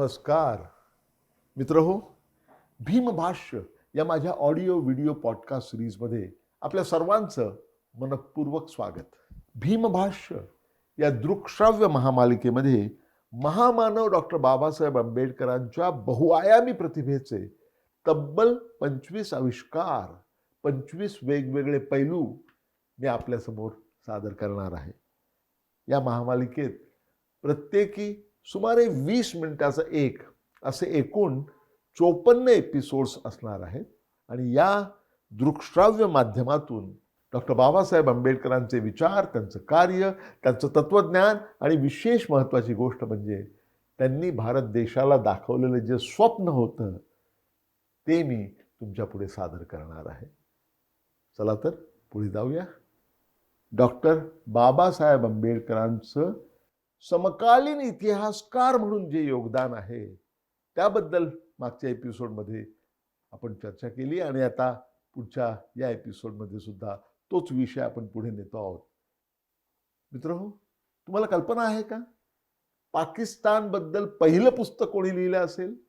नमस्कार. मित्र हो भीमभाष्य या माझ्या ऑडिओ व्हिडिओ पॉडकास्ट सिरीजमध्ये आपल्या सर्वांचं मनपूर्वक स्वागत. भीमभाष्य या दृकश्राव्य महामालिकेमध्ये महामानव डॉक्टर बाबासाहेब आंबेडकरांच्या बहुआयामी प्रतिभेचे तब्बल पंचवीस आविष्कार पंचवीस वेगवेगळे पैलू मी आपल्यासमोर सादर करणार आहे. या महामालिकेत प्रत्येकी सुमारे वीस मिनिटाचा एक असे एकूण चोपन्न एपिसोड्स असणार आहेत. आणि या दृकश्राव्य माध्यमातून डॉक्टर बाबासाहेब आंबेडकरांचे विचार त्यांचं कार्य त्यांचं तत्त्वज्ञान आणि विशेष महत्त्वाची गोष्ट म्हणजे त्यांनी भारत देशाला दाखवलेलं जे स्वप्न होतं ते मी तुमच्यापुढे सादर करणार आहे. चला तर पुढे जाऊया. डॉक्टर बाबासाहेब आंबेडकरांचं समकालीन इतिहासकार म्हणून जे योगदान आहे त्याबद्दल मागच्या एपिसोडमध्ये आपण चर्चा केली आणि आता पुढच्या या एपिसोडमध्ये सुद्धा तोच विषय आपण पुढे नेतो आहोत. मित्र हो तुम्हाला कल्पना आहे का? पाकिस्तानबद्दल पहिलं पुस्तक कोणी लिहिलं असेल?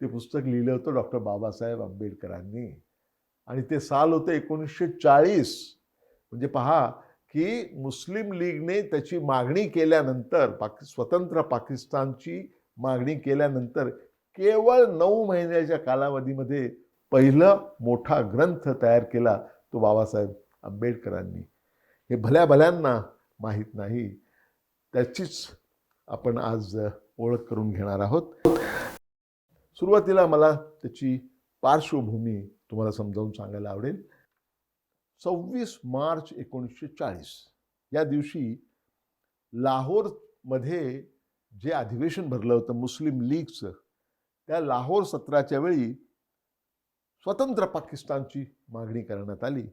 ते पुस्तक लिहिलं होतं डॉक्टर बाबासाहेब आंबेडकरांनी आणि ते साल होतं एकोणीसशे चाळीस. म्हणजे पहा की मुस्लिम लीगने त्याची मागणी केल्यानंतर पाकि स्वतंत्र पाकिस्तानची मागणी केल्यानंतर केवळ नऊ महिन्याच्या कालावधीमध्ये पहिला मोठा ग्रंथ तयार केला तो बाबासाहेब आंबेडकरांनी. हे भल्या भल्यांना माहीत नाही. त्याचीच आपण आज ओळख करून घेणार आहोत. सुरुवातीला मला त्याची पार्श्वभूमी तुम्हाला समजावून सांगायला आवडेल. सव्वीस मार्च एकोणीसशे चाळीस. या दिवशी लाहोरमध्ये जे अधिवेशन भरलं होतं मुस्लिम लीगचं त्या लाहोर सत्राच्या वेळी स्वतंत्र पाकिस्तानची मागणी करण्यात आली.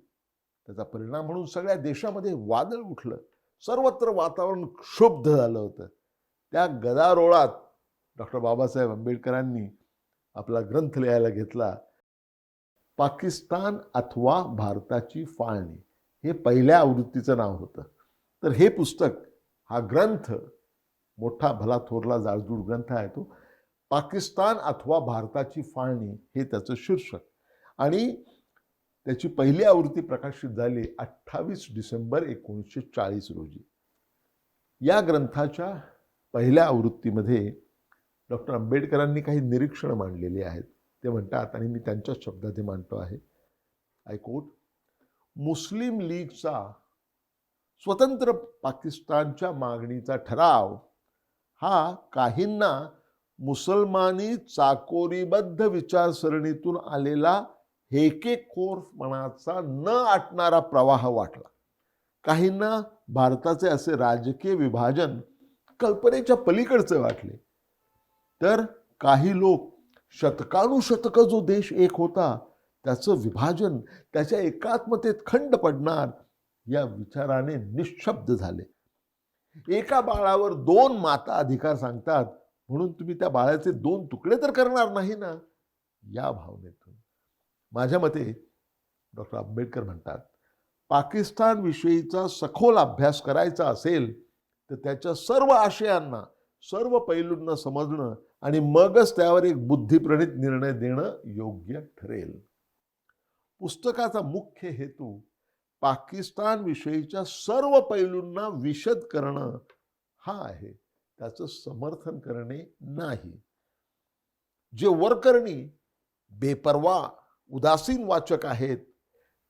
त्याचा परिणाम म्हणून सगळ्या देशामध्ये वादळ उठलं. सर्वत्र वातावरण क्षुब्ध झालं होतं. त्या गदारोळात डॉक्टर बाबासाहेब आंबेडकरांनी आपला ग्रंथ लिहायला घेतला. पाकिस्तान अथवा भारताची फाळणी. हे पहिल्या आवृत्तीचं नाव होतं. तर हे पुस्तक हा ग्रंथ मोठा भला थोरला जाळजूड ग्रंथ आहे तो पाकिस्तान अथवा भारताची फाळणी हे त्याचं शीर्षक. आणि त्याची पहिली आवृत्ती प्रकाशित झाली अठ्ठावीस डिसेंबर एकोणीसशे चाळीस रोजी. या ग्रंथाच्या पहिल्या आवृत्तीमध्ये डॉक्टर आंबेडकरांनी काही निरीक्षणं मांडलेली आहेत. ते म्हणतात आणि मी त्यांच्याच शब्दात हे मांडतो आहे. आय कोट मुस्लिम लीगचा स्वतंत्र पाकिस्तानच्या मागणीचा ठराव हा काहींना मुसलमानी चाकोरीबद्ध विचारसरणीतून आलेला हेकेखोरपणाचा न आटणारा प्रवाह वाटला. काहींना भारताचे असे राजकीय विभाजन कल्पनेच्या पलीकडचे वाटले. तर काही लोक शतकानुशतकं जो देश एक होता त्याचं विभाजन त्याच्या एकात्मतेत खंड पडणार या विचाराने निशब्द झाले. एका बाळावर दोन माता अधिकार सांगतात म्हणून तुम्ही त्या बाळाचे दोन तुकडे तर करणार नाही ना? या भावनेतून. माझ्या मते डॉक्टर आंबेडकर म्हणतात पाकिस्तानविषयीचा सखोल अभ्यास करायचा असेल तर त्याच्या सर्व आशयांना सर्व पैलूंना समजणं आणि मगच त्यावर एक बुद्धिप्रणित निर्णय देणं योग्य ठरेल. पुस्तकाचा मुख्य हेतू पाकिस्तान विषयीच्या सर्व पैलूंना विशद करणं हा आहे. त्याचं समर्थन करणे नाही. जे वरकरणी बेपरवा उदासीन वाचक आहेत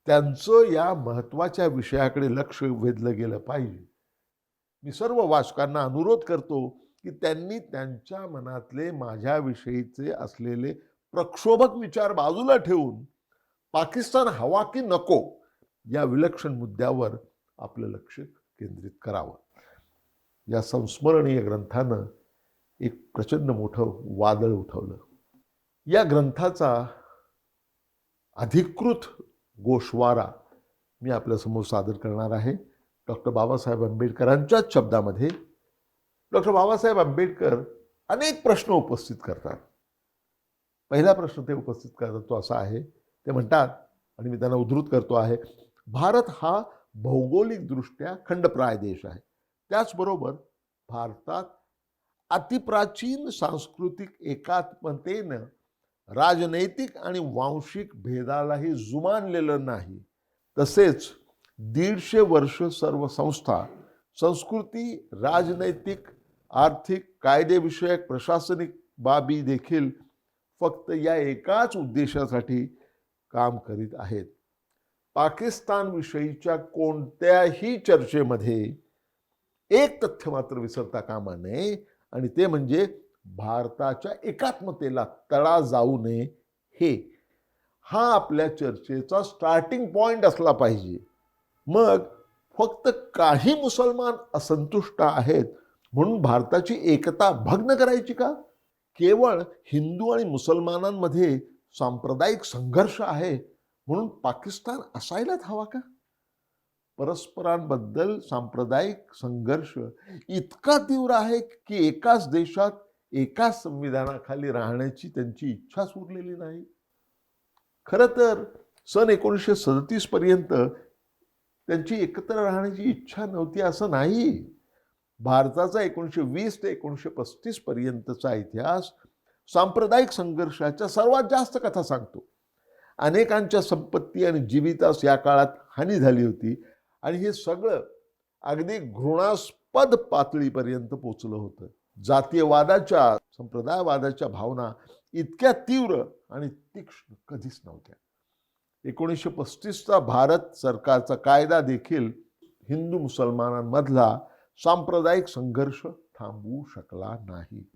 त्यांचं या महत्त्वाच्या विषयाकडे लक्ष वेधलं गेलं पाहिजे. मी सर्व वाचकांना अनुरोध करतो की त्यांनी त्यांच्या मनातले माझ्याविषयीचे असलेले प्रक्षोभक विचार बाजूला ठेवून पाकिस्तान हवा की नको या विलक्षण मुद्द्यावर आपलं लक्ष केंद्रित करावं. या संस्मरणीय ग्रंथानं एक प्रचंड मोठं वादळ उठवलं. या ग्रंथाचा अधिकृत गोषवारा मी आपल्यासमोर सादर करणार आहे. डॉक्टर बाबासाहेब आंबेडकरांच्याच शब्दामध्ये डॉक्टर बाबासाहेब आंबेडकर अनेक प्रश्न उपस्थित करतात. पहिला प्रश्न ते उपस्थित करतात तो असा आहे ते म्हणतात आणि मी त्यांना उद्धृत करतो आहे भारत हा भौगोलिकदृष्ट्या खंडप्राय देश आहे. त्याचबरोबर भारतात अतिप्राचीन सांस्कृतिक एकात्मतेनं राजनैतिक आणि वांशिक भेदालाही जुमानलेलं नाही. तसेच दीडशे वर्ष सर्व संस्था संस्कृती राजनैतिक आर्थिक कायदेविषयक प्रशासनिक बाबी देखील फक्त या एकाच उद्देशासाठी काम करीत आहेत. पाकिस्तानविषयीच्या कोणत्याही चर्चेमध्ये एक तथ्य मात्र विसरता कामा नये आणि ते म्हणजे भारताच्या एकात्मतेला तडा जाऊ नये हे. हा आपल्या चर्चेचा स्टार्टिंग पॉइंट असला पाहिजे. मग फक्त काही मुसलमान असंतुष्ट आहेत म्हणून भारताची एकता भग्न करायची का? केवळ हिंदू आणि मुसलमानांमध्ये सांप्रदायिक संघर्ष आहे म्हणून पाकिस्तान असायलाच हवा का? परस्परांबद्दल सांप्रदायिक संघर्ष इतका तीव्र आहे की एकाच देशात एकाच संविधानाखाली राहण्याची त्यांची इच्छाच उरलेली नाही. खरं तर सन एकोणीसशे सदतीसपर्यंत त्यांची एकत्र राहण्याची इच्छा नव्हती असं नाही. भारताचा एकोणीसशे वीस ते एकोणीसशे पस्तीस पर्यंतचा इतिहास सांप्रदायिक संघर्षाच्या सर्वात जास्त कथा सांगतो. अनेकांच्या संपत्ती आणि जीवितास या काळात हानी झाली होती आणि हे सगळं अगदी घृणास्पद पातळीपर्यंत पोचलं होतं. जातीयवादाच्या संप्रदायवादाच्या भावना इतक्या तीव्र आणि तीक्ष्ण कधीच नव्हत्या. एकोणीसशे पस्तीसचा भारत सरकारचा कायदा देखील हिंदू मुसलमानांमधला सांप्रदायिक संघर्ष थांबवू शकला नाही.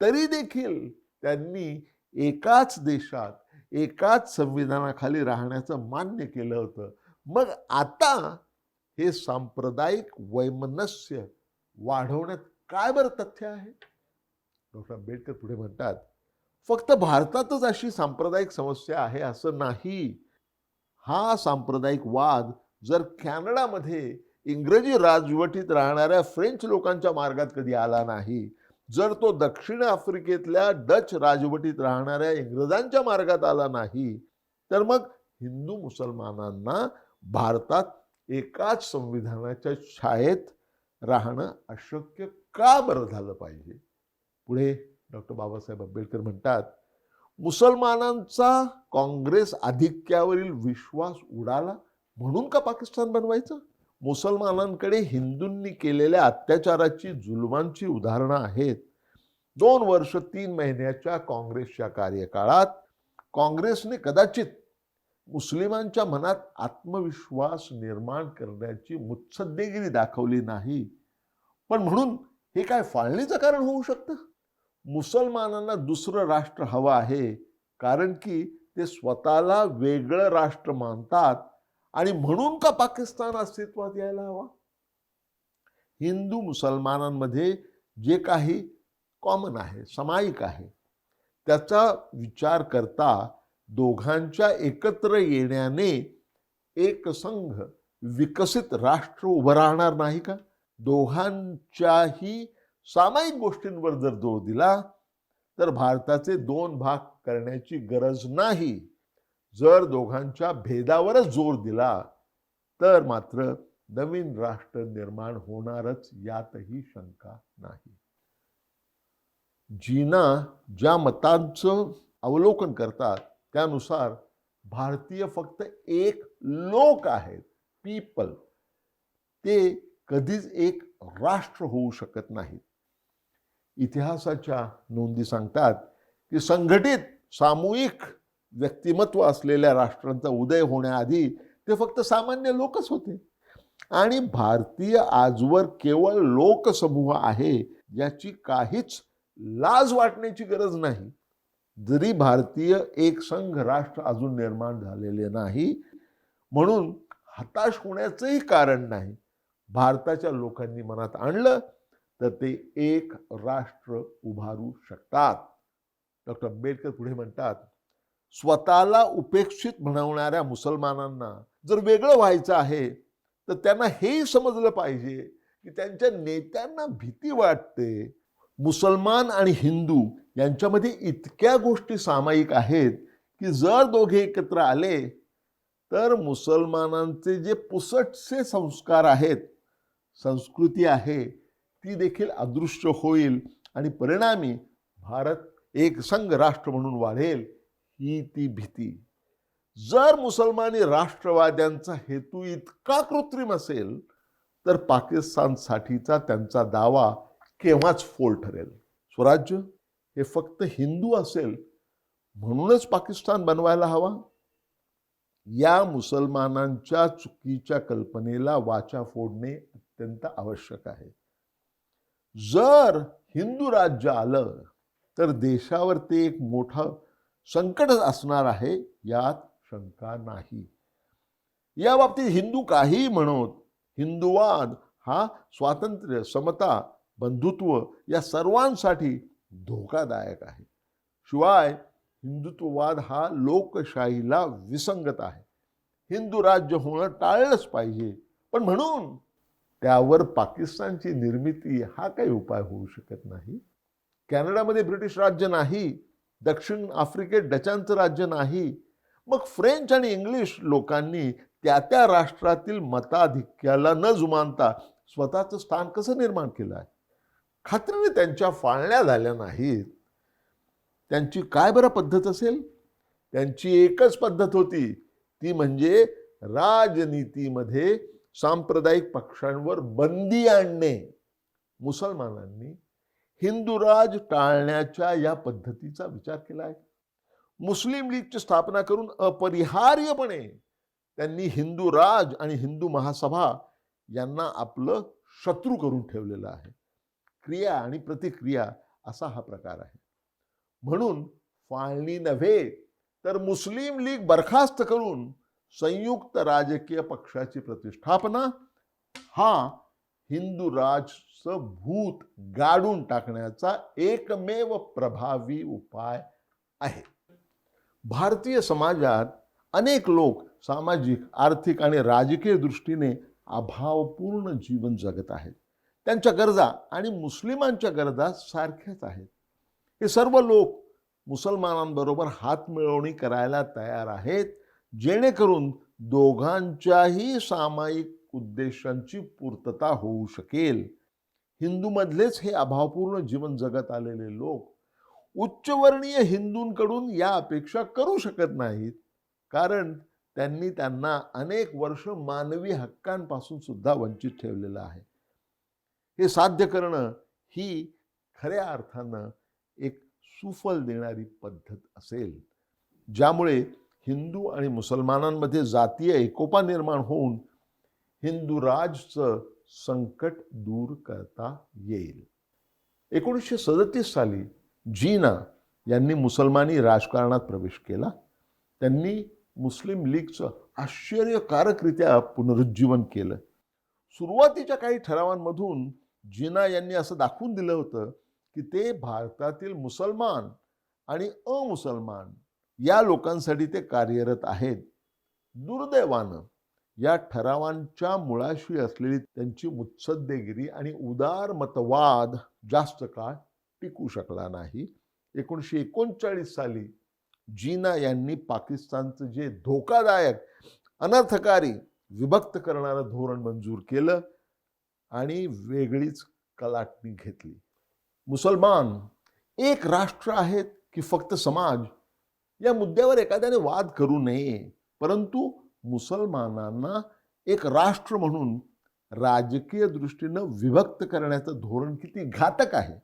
तरी देखील त्यांनी एकाच देशात एकाच संविधानाखाली राहण्याचं मान्य केलं होतं. मग आता हे सांप्रदायिक वैमनस्य वाढवण्यात काय बरं तथ्य आहे? डॉक्टर आंबेडकर पुढे म्हणतात फक्त भारतातच अशी सांप्रदायिक समस्या आहे असं नाही. हा सांप्रदायिक वाद जर कॅनडामध्ये इंग्रजी राजवटीत राहणाऱ्या फ्रेंच लोकांच्या मार्गात कधी आला नाही. जर तो दक्षिण आफ्रिकेतल्या डच राजवटीत राहणाऱ्या इंग्रजांच्या मार्गात आला नाही तर मग हिंदू मुसलमानांना भारतात एकाच संविधानाच्या छायेत राहणं अशक्य का बरं झालं पाहिजे? पुढे डॉक्टर बाबासाहेब आंबेडकर म्हणतात मुसलमानांचा काँग्रेस आधिक्यावरील विश्वास उडाला म्हणून का पाकिस्तान बनवायचं? मुसलमानांकडे हिंदूंनी केलेल्या अत्याचाराची जुलमांची उदाहरणं आहेत. दोन वर्ष तीन महिन्याच्या काँग्रेसच्या कार्यकाळात काँग्रेसने कदाचित मुस्लिमांच्या मनात आत्मविश्वास निर्माण करण्याची मुत्सद्देगिरी दाखवली नाही. पण म्हणून हे काय फाळणीचं कारण होऊ शकतं? मुसलमानांना दुसरं राष्ट्र हवं आहे कारण की ते स्वतःला वेगळं राष्ट्र मानतात आणि म्हणून का पाकिस्तान अस्तित्वात यायला हवा? हिंदू मुसलमानांमध्ये जे काही कॉमन आहे सामायिक आहे त्याचा विचार करता दोघांच्या एकत्र येण्याने एक संघ विकसित राष्ट्र उभं राहणार नाही का? दोघांच्याही सामायिक गोष्टींवर जर जोर दिला तर भारताचे दोन भाग करण्याची गरज नाही. जर दोघांच्या भेदावरच जोर दिला तर मात्र नवीन राष्ट्र निर्माण होणारच यातही शंका नाही. जीना ज्या मतांचं अवलोकन करतात त्यानुसार भारतीय फक्त एक लोक आहेत पीपल. ते कधीच एक राष्ट्र होऊ शकत नाहीत. इतिहासाच्या नोंदी सांगतात की संघटित सामूहिक व्यक्तिमत्व असलेल्या राष्ट्रांचा उदय होण्याआधी ते फक्त सामान्य लोकच होते. आणि भारतीय आजवर केवळ लोकसमूह आहे याची काहीच लाज वाटण्याची गरज नाही. जरी भारतीय एक संघ राष्ट्र अजून निर्माण झालेले नाही म्हणून हताश होण्याचंही कारण नाही. भारताच्या लोकांनी मनात आणलं तर ते एक राष्ट्र उभारू शकतात. डॉक्टर आंबेडकर पुढे म्हणतात स्वतःला उपेक्षित म्हणवणाऱ्या मुसलमानांना जर वेगळं व्हायचं आहे तर त्यांना हेही समजलं पाहिजे की त्यांच्या नेत्यांना भीती वाटते. मुसलमान आणि हिंदू यांच्यामध्ये इतक्या गोष्टी सामायिक आहेत की जर दोघे एकत्र आले तर मुसलमानांचे जे पुसटसे संस्कार आहेत संस्कृती आहे ती देखील अदृश्य होईल आणि परिणामी भारत एक संघ राष्ट्र म्हणून वाढेल. ही ती भीती. जर मुसलमानी राष्ट्रवाद्यांचा हेतू इतका कृत्रिम असेल तर पाकिस्तानसाठीचा त्यांचा दावा केव्हाच फोल ठरेल? स्वराज्य हे फक्त हिंदू असेल म्हणूनच पाकिस्तान बनवायला हवा? या मुसलमानांच्या चुकीच्या कल्पनेला वाचा फोडणे अत्यंत आवश्यक आहे. जर हिंदू राज्य आलं तर देशावर ते एक मोठं संकट असणार आहे यात शंका नाही. या बाबतीत हिंदू काही म्हणत हिंदुवाद हा स्वातंत्र्य समता बंधुत्व या सर्वांसाठी धोकादायक आहे. शिवाय हिंदुत्ववाद हा लोकशाहीला विसंगत आहे. हिंदू राज्य होणं टाळलंच पाहिजे. पण म्हणून त्यावर पाकिस्तानची निर्मिती हा काही उपाय होऊ शकत नाही. कॅनडामध्ये ब्रिटिश राज्य नाही. दक्षिण आफ्रिकेत डचांचं राज्य नाही. मग फ्रेंच आणि इंग्लिश लोकांनी त्या त्या राष्ट्रातील मताधिक्याला न जुमानता स्वतःचं स्थान कसं निर्माण केलं आहे? खात्रीने त्यांच्या फाळण्या झाल्या नाहीत. त्यांची काय बरं पद्धत असेल? त्यांची एकच पद्धत होती. ती म्हणजे राजनीतीमध्ये सांप्रदायिक पक्षांवर बंदी आणणे. मुसलमानांनी हिंदूराज टाळण्याच्या या पद्धतीचा विचार केला आहे. मुस्लिम लीगची स्थापना करून अपरिहार्यपणे त्यांनी हिंदू राज आणि हिंदू महासभा यांना आपलं शत्रू करून ठेवलेलं आहे. क्रिया आणि प्रतिक्रिया असा हा प्रकार आहे. म्हणून फाळणी नव्हे तर मुस्लिम लीग बरखास्त करून संयुक्त राजकीय पक्षाची प्रतिष्ठापना हा हिंदू राजचं भूत गाडून टाकण्याचा एकमेव प्रभावी उपाय आहे. भारतीय समाजात अनेक लोक सामाजिक आर्थिक आणि राजकीय दृष्टीने अभावपूर्ण जीवन जगत आहेत. त्यांच्या गरजा आणि मुस्लिमांच्या गरजा सारख्याच आहेत. हे सर्व लोक मुसलमानांबरोबर हातमिळवणी करायला तयार आहेत जेणेकरून दोघांच्याही सामायिक उद्देशांची पूर्तता होऊ शकेल. हिंदूमधलेच हे अभावपूर्ण जीवन जगत आलेले लोक उच्चवर्णीय हिंदूंकडून या अपेक्षा करू शकत नाहीत. कारण त्यांनी त्यांना अनेक वर्ष मानवी हक्कांपासून सुद्धा वंचित ठेवलेलं आहे. हे साध्य करणं ही खऱ्या अर्थानं एक सुफल देणारी पद्धत असेल. ज्यामुळे हिंदू आणि मुसलमानांमध्ये जातीय एकोपा निर्माण होऊन हिंदू राजचं संकट दूर करता येईल. एकोणीसशे सदतीस साली जीना यांनी मुसलमानी राजकारणात प्रवेश केला. त्यांनी मुस्लिम लीगचं आश्चर्यकारकरित्या पुनरुज्जीवन केलं. सुरुवातीच्या काही ठरावांमधून जिना यांनी असं दाखवून दिलं होतं की ते भारतातील मुसलमान आणि अमुसलमान या लोकांसाठी ते कार्यरत आहेत. दुर्दैवानं या ठरावांच्या मुळाशी असलेली त्यांची मुत्सद्देगिरी आणि उदार मतवाद जास्त काळ टिकू शकला नाही. एकोणीसशे एकोणचाळीस साली जीना यांनी पाकिस्तानचं जे धोकादायक अनर्थकारी विभक्त करणारं धोरण मंजूर केलं आणि वेगळीच कलाटणी घेतली. मुसलमान एक राष्ट्र आहेत की फक्त समाज? या मुद्द्यावर एखाद्याने वाद करू नये परंतु मुसलमानांना एक राष्ट्र म्हणून राजकीय दृष्टीनं विभक्त करण्याचं धोरण किती घातक आहे?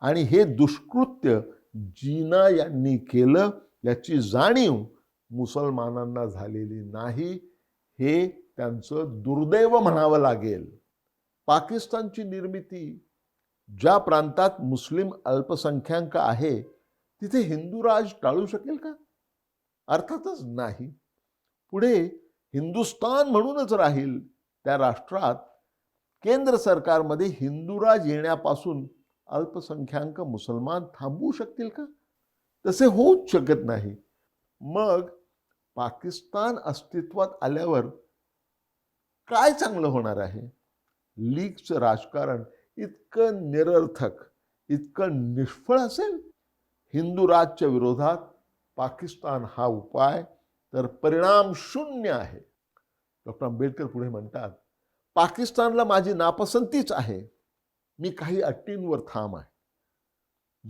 आणि हे दुष्कृत्य जीना यांनी केलं याची जाणीव मुसलमानांना झालेली नाही हे त्यांचं दुर्दैव म्हणावं लागेल. पाकिस्तानची निर्मिती ज्या प्रांतात मुस्लिम अल्पसंख्याक आहे तिथे हिंदू राज टाळू शकेल का? अर्थातच नाही. पुढे हिंदुस्तान म्हणूनच राहील. त्या राष्ट्रात केंद्र सरकारमध्ये हिंदूराज येण्यापासून अल्पसंख्याक मुसलमान थांबवू शकतील का? तसे होऊच शकत नाही. मग पाकिस्तान अस्तित्वात आल्यावर काय चांगलं होणार आहे? लीगचं राजकारण इतकं निरर्थक इतकं निष्फळ असेल? हिंदू राजच्या विरोधात पाकिस्तान हा उपाय तर परिणाम शून्य आहे. डॉक्टर आंबेडकर पुढे म्हणतात पाकिस्तानला माझी नापसंतीच आहे. मी काही अटींवर ठाम आहे.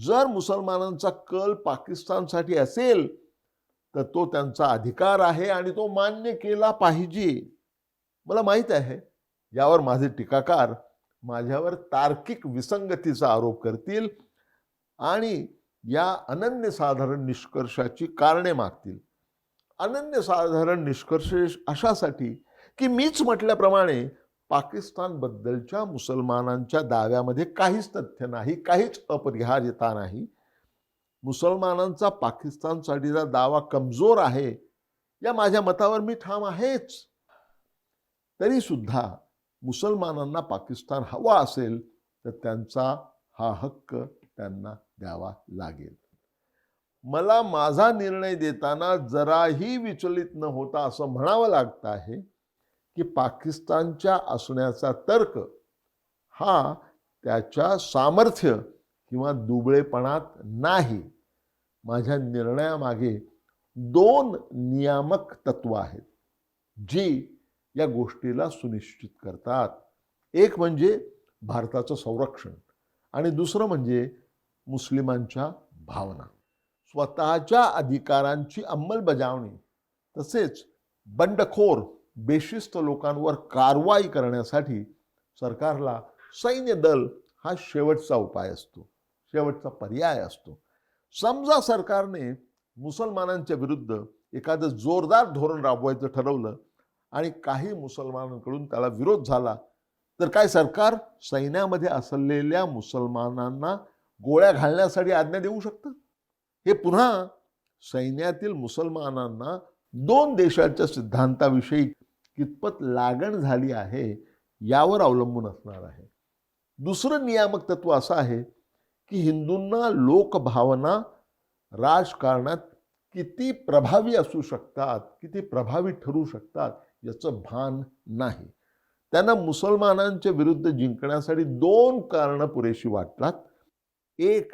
जर मुसलमानांचा कल पाकिस्तानसाठी असेल तर तो त्यांचा अधिकार आहे आणि तो मान्य केला पाहिजे. मला माहीत आहे यावर माझे टीकाकार माझ्यावर तार्किक विसंगतीचा आरोप करतील आणि या अनन्यसाधारण निष्कर्षाची कारणे मागतील. अनन्यसाधारण निष्कर्ष अशासाठी की मीच म्हटल्याप्रमाणे पाकिस्तानबद्दलच्या मुसलमानांच्या दाव्यामध्ये काहीच तथ्य नाही काहीच अपरिहार्यता नाही. मुसलमानांचा पाकिस्तानसाठीचा दावा कमजोर आहे या माझ्या मतावर मी ठाम आहेच. तरीसुद्धा मुसलमानांना पाकिस्तान हवा असेल तर त्यांचा हा हक्क त्यांना द्यावा लागेल. मला माझा निर्णय देताना जराही विचलित न होता असं म्हणावं लागतं आहे की पाकिस्तानच्या असण्याचा तर्क हा त्याच्या सामर्थ्य किंवा दुबळेपणात नाही. माझ्या निर्णयामागे दोन नियामक तत्व आहेत जी या गोष्टीला सुनिश्चित करतात. एक म्हणजे भारताचं संरक्षण आणि दुसरं म्हणजे मुस्लिमांच्या भावना. स्वतःच्या अधिकारांची अंमलबजावणी तसेच बंडखोर बेशिस्त लोकांवर कारवाई करण्यासाठी सरकारला सैन्य दल हा शेवटचा उपाय असतो शेवटचा पर्याय असतो. समजा सरकारने मुसलमानांच्या विरुद्ध एखादं जोरदार धोरण राबवायचं ठरवलं आणि काही मुसलमानांकडून त्याला विरोध झाला तर काय सरकार सैन्यामध्ये असलेल्या मुसलमानांना गोळ्या घालण्यासाठी आज्ञा देऊ शकतं? हे पुन्हा सैन्यातील मुसलमानांना दोन देशाच्या सिद्धांताविषयी कितपत लागण झाली आहे यावर अवलंबून असणार आहे. दुसरं नियामक तत्व असं आहे की हिंदूंना लोकभावना राजकारणात किती प्रभावी असू शकतात किती प्रभावी ठरू शकतात याचं भान नाही. त्यांना मुसलमानांच्या विरुद्ध जिंकण्यासाठी दोन कारणं पुरेशी वाटतात. एक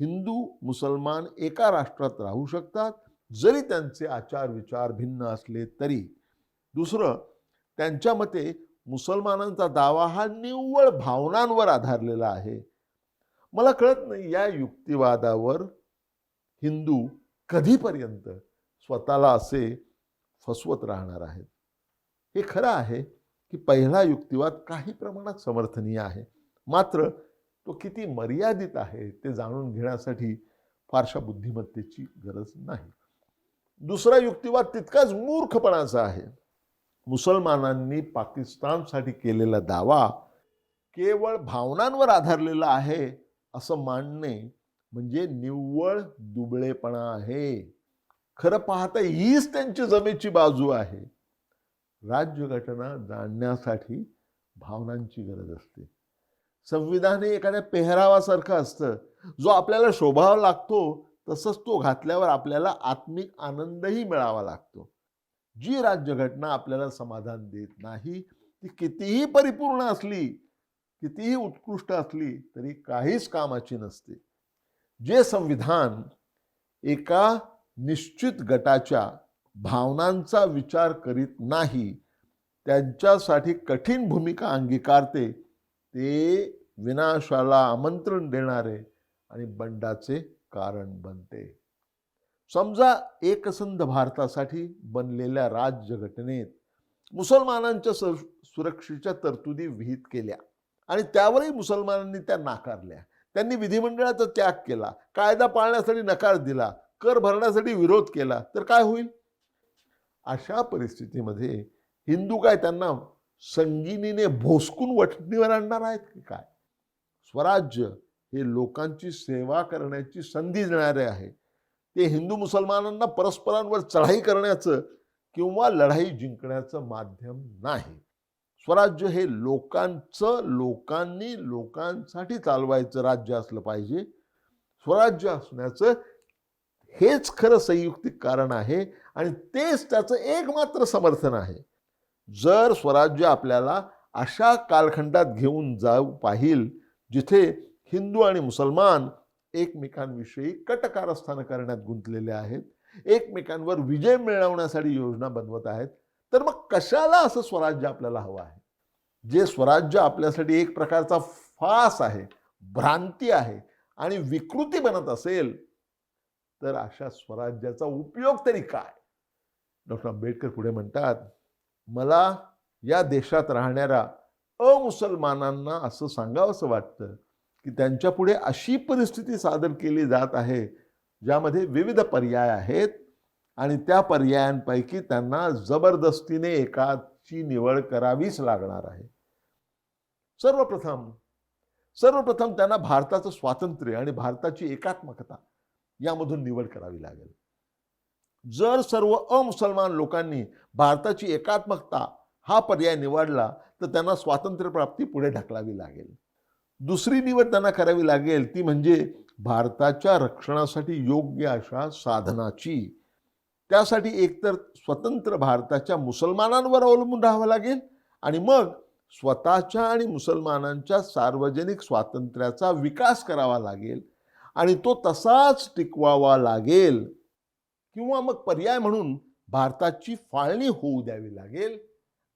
हिंदू मुसलमान एका राष्ट्रात राहू शकतात. जरी त्यांचे आचार विचार भिन्न असले तरी. दुसरं त्यांच्या मते मुसलमानांचा दावा हा निव्वळ भावनांवर आधारलेला आहे. मला कळत नाही या युक्तिवादावर हिंदू कधीपर्यंत स्वतःला असे फसवत राहणार आहेत. हे खरं आहे की पहिला युक्तिवाद काही प्रमाणात समर्थनीय आहे. मात्र तो किती मर्यादित आहे ते जाणून घेण्यासाठी फारशा बुद्धिमत्तेची गरज नाही. दुसरा युक्तिवाद तितकाच मूर्खपणाचा आहे. मुसलमानांनी पाकिस्तानसाठी केलेला दावा केवळ भावनांवर आधारलेला आहे असं मानणे म्हणजे निव्वळ दुबळेपणा आहे. खरं पाहता हीच त्यांची जमेची बाजू आहे. राज्यघटना जाणण्यासाठी भावनांची गरज असते. संविधान हे एखाद्या पेहरावासारखं असतं. जो आपल्याला शोभावा लागतो तसंच तो घातल्यावर आपल्याला आत्मिक आनंदही मिळावा लागतो. जी राज्यघटना आपल्याला समाधान देत नाही ती कितीही परिपूर्ण असली कितीही उत्कृष्ट असली तरी काहीच कामाची नसते. जे संविधान एका निश्चित गटाच्या भावनांचा विचार करीत नाही त्यांच्यासाठी कठीण भूमिका अंगीकारते ते विनाशाला आमंत्रण देणारे आणि बंडाचे कारण बनते. समजा एकसंध भारतासाठी बनलेल्या राज्यघटनेत मुसलमानांच्या सुरक्षेच्या तरतुदी विहित केल्या आणि त्यावरही मुसलमानांनी त्या नाकारल्या. त्यांनी विधिमंडळाचा त्याग केला कायदा पाळण्यासाठी नकार दिला कर भरण्यासाठी विरोध केला तर काय होईल? अशा परिस्थितीमध्ये हिंदू काय त्यांना संगिनीने भोसकून वठणीवर आणणार आहेत की काय? स्वराज्य हे लोकांची सेवा करण्याची संधी देणारे आहे. ते हिंदू मुसलमानांना परस्परांवर चढाई करण्याचं किंवा लढाई जिंकण्याचं माध्यम नाही. स्वराज्य हे लोकांचं लोकांनी लोकांसाठी चालवायचं राज्य असलं पाहिजे. स्वराज्य असण्याचं हेच खरं संयुक्तिक कारण आहे आणि तेच त्याचं एकमात्र समर्थन आहे. जर स्वराज्य आपल्याला अशा कालखंडात घेऊन जाऊ पाहिल जिथे हिंदू आणि मुसलमान एकमेकांविषयी कटकारस्थान करण्यात गुंतलेले आहेत एकमेकांवर विजय मिळवण्यासाठी योजना बनवत आहेत तर मग कशाला असं स्वराज्य आपल्याला हवं आहे? जे स्वराज्य आपल्यासाठी एक प्रकारचा फास आहे भ्रांती आहे आणि विकृती बनत असेल तर अशा स्वराज्याचा उपयोग तरी काय? डॉक्टर आंबेडकर पुढे म्हणतात मला या देशात राहणाऱ्या अमुसलमानांना असं सांगावंसं वाटतं की त्यांच्या पुढे अशी परिस्थिती सादर केली जात आहे ज्यामध्ये विविध पर्याय आहेत आणि त्या पर्यायांपैकी त्यांना जबरदस्तीने एकाची निवड करावीच लागणार आहे. सर्वप्रथम सर्वप्रथम त्यांना भारताचं स्वातंत्र्य आणि भारताची एकात्मकता यामधून निवड करावी लागेल. जर सर्व अमुसलमान लोकांनी भारताची एकात्मकता हा पर्याय निवडला तर त्यांना स्वातंत्र्यप्राप्ती पुढे ढकलावी लागेल. दुसरी निवड त्यांना करावी लागेल ती म्हणजे भारताच्या रक्षणासाठी योग्य अशा साधनाची. त्यासाठी एकतर स्वतंत्र भारताच्या मुसलमानांवर अवलंबून राहावं लागेल आणि मग स्वतःच्या आणि मुसलमानांच्या सार्वजनिक स्वातंत्र्याचा विकास करावा लागेल आणि तो तसाच टिकवावा लागेल. किंवा मग पर्याय म्हणून भारताची फाळणी होऊ द्यावी लागेल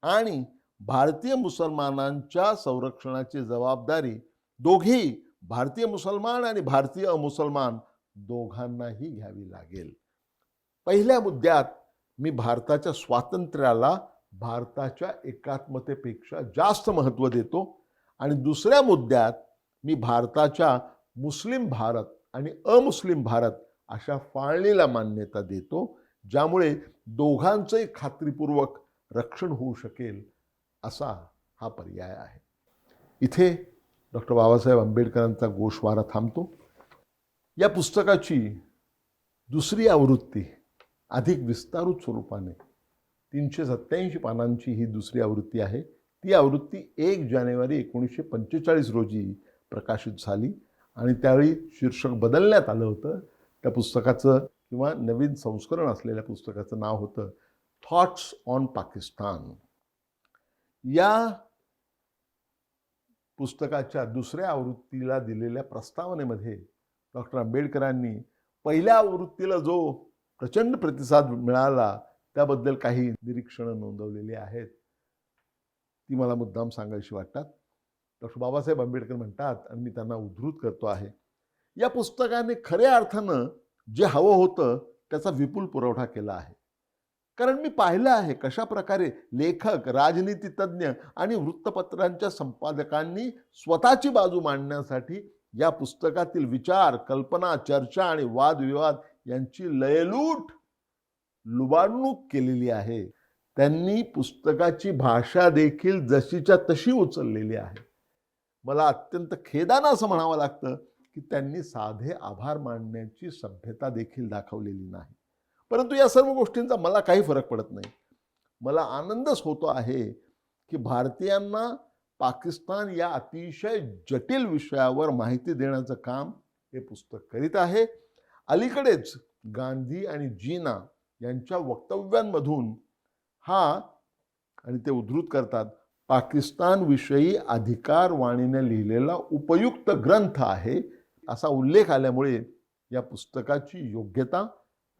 आणि भारतीय मुसलमानांच्या संरक्षणाची जबाबदारी दोघेही भारतीय मुसलमान आणि भारतीय अमुसलमान दोघांनाही घ्यावी लागेल. पहिल्या मुद्द्यात मी भारताच्या स्वातंत्र्याला भारताच्या एकात्मतेपेक्षा जास्त महत्त्व देतो आणि दुसऱ्या मुद्द्यात मी भारताच्या मुस्लिम भारत आणि अमुस्लिम भारत अशा फाळणीला मान्यता देतो ज्यामुळे दोघांचंही खात्रीपूर्वक रक्षण होऊ शकेल असा हा पर्याय आहे. इथे डॉक्टर बाबासाहेब आंबेडकरांचा गोषवारा थांबतो. या पुस्तकाची दुसरी आवृत्ती अधिक विस्तारित स्वरूपाने तीनशे सत्याऐंशी पानांची ही दुसरी आवृत्ती आहे. ती आवृत्ती एक जानेवारी एकोणीसशे पंचेचाळीस रोजी प्रकाशित झाली आणि त्यावेळी शीर्षक बदलण्यात आलं होतं. त्या पुस्तकाचं किंवा नवीन संस्करण असलेल्या पुस्तकाचं नाव होतं थॉट्स ऑन पाकिस्तान या पुस्तकाच्या दुसऱ्या आवृत्तीला दिलेल्या प्रस्तावनेमध्ये डॉक्टर आंबेडकरांनी पहिल्या आवृत्तीला जो प्रचंड प्रतिसाद मिळाला त्याबद्दल काही निरीक्षणं नोंदवलेली आहेत. ती मला मुद्दाम सांगायची वाटतात. डॉक्टर बाबासाहेब आंबेडकर म्हणतात आणि मी त्यांना उद्धृत करतो आहे या पुस्तकाने खऱ्या अर्थानं जे हवं होतं त्याचा विपुल पुरवठा केला आहे. कारण मी पाहिलं आहे कशा प्रकारे लेखक राजनीती आणि वृत्तपत्रांच्या संपादकांनी स्वतःची बाजू मांडण्यासाठी या पुस्तकातील विचार कल्पना चर्चा आणि वादविवाद यांची लयलूट लुबाडणूक केलेली आहे. त्यांनी पुस्तकाची भाषा देखील जशीच्या तशी उचललेली आहे. मला अत्यंत खेदानं असं म्हणावं लागतं की त्यांनी साधे आभार मानण्याची सभ्यता देखील दाखवलेली नाही. परंतु या सर्व गोष्टींचा मला काही फरक पडत नाही. मला आनंदच होतो आहे की भारतीयांना पाकिस्तान या अतिशय जटिल विषयावर माहिती देण्याचं काम हे पुस्तक करीत आहे. अलीकडेच गांधी आणि जीना यांच्या वक्तव्यांमधून हा आणि ते उद्धृत करतात पाकिस्तानविषयी अधिकारवाणीने लिहिलेला उपयुक्त ग्रंथ आहे. असा उल्लेख आल्यामुळे या पुस्तकाची योग्यता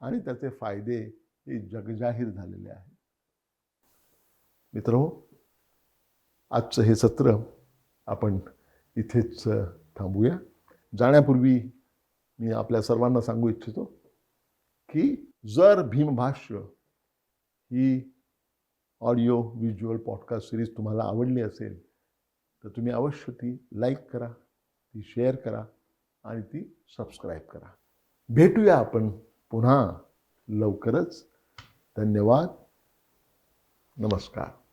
आणि त्याचे फायदे हे जगजाहीर झालेले आहे. मित्र आजचं हे सत्र आपण इथेच थांबूया. जाण्यापूर्वी मी आपल्या सर्वांना सांगू इच्छितो की जर भीमभाष्य ही ऑडिओ व्हिज्युअल पॉडकास्ट सिरीज तुम्हाला आवडली असेल तर तुम्ही अवश्य ती लाईक करा ती शेअर करा आणि ती सबस्क्राईब करा. भेटूया आपण पुन्हा लवकरच. धन्यवाद. नमस्कार.